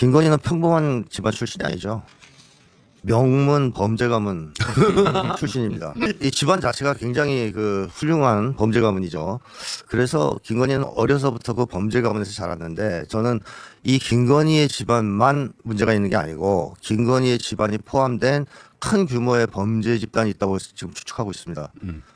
김건희는 평범한 집안 출신이 아니죠. 명문 범죄 가문 출신입니다. 이 집안 자체가 굉장히 그 훌륭한 범죄 가문이죠. 그래서 김건희는 어려서부터 그 범죄 가문에서 자랐는데 저는 이 김건희의 집안만 문제가 있는 게 아니고 김건희의 집안이 포함된 큰 규모의 범죄 집단이 있다고 지금 추측하고 있습니다.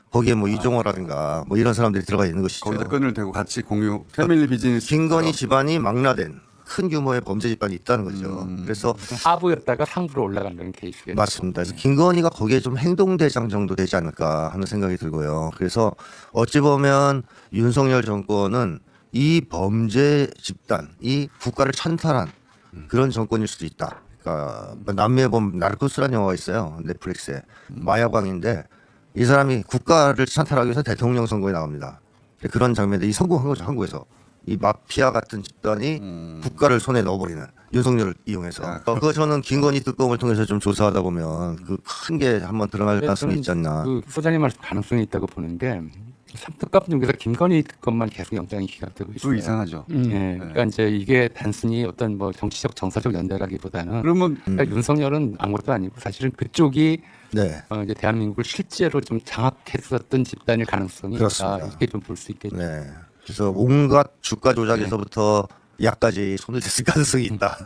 거기에 뭐 이종호라든가 뭐 이런 사람들이 들어가 있는 것이죠. 거기다 끈을 대고 같이 공유 패밀리 비즈니스. 김건희 집안이 망라된 큰 규모의 범죄 집단이 있다는 거죠. 그래서 하부였다가 상부로 올라간다는 케이스겠죠. 맞습니다. 그래서 김건희가 거기에 좀 행동대장 정도 되지 않을까 하는 생각이 들고요. 그래서 어찌 보면 윤석열 정권은 이 범죄 집단, 이 국가를 찬탈한 그런 정권일 수도 있다. 그러니까 남미에 보면 나르코스라는 영화가 있어요. 넷플릭스에 마야광인데 이 사람이 국가를 찬탈하기 위해서 대통령 선거에 나옵니다. 그런 장면들이 성공한 거죠 한국에서 이 마피아 같은 집단이 국가를 손에 넣어버리는 윤석열을 이용해서 야, 어, 그거 저는 김건희 특검을 통해서 좀 조사하다 보면 그 큰 게 한번 드러날 가능성이 있지 않나 그 소장님 말씀 가능성이 있다고 보는 게 삼특검 중에서 김건희 특검만 계속 영장이 기각되고 또 있어요. 이상하죠. 예, 그러니까 이제 이게 단순히 어떤 뭐 정치적 정서적 연대라기보다는 그러면 그러니까 윤석열은 아무것도 아니고 사실은 그쪽이 네 어, 이제 대한민국을 실제로 좀 장악했었던 집단일 가능성이 그렇습니다. 있다 이렇게 좀 볼 수 있겠죠. 네. 그래서 온갖 주가 조작에서부터 약까지 손을 댔을 가능성이 있다.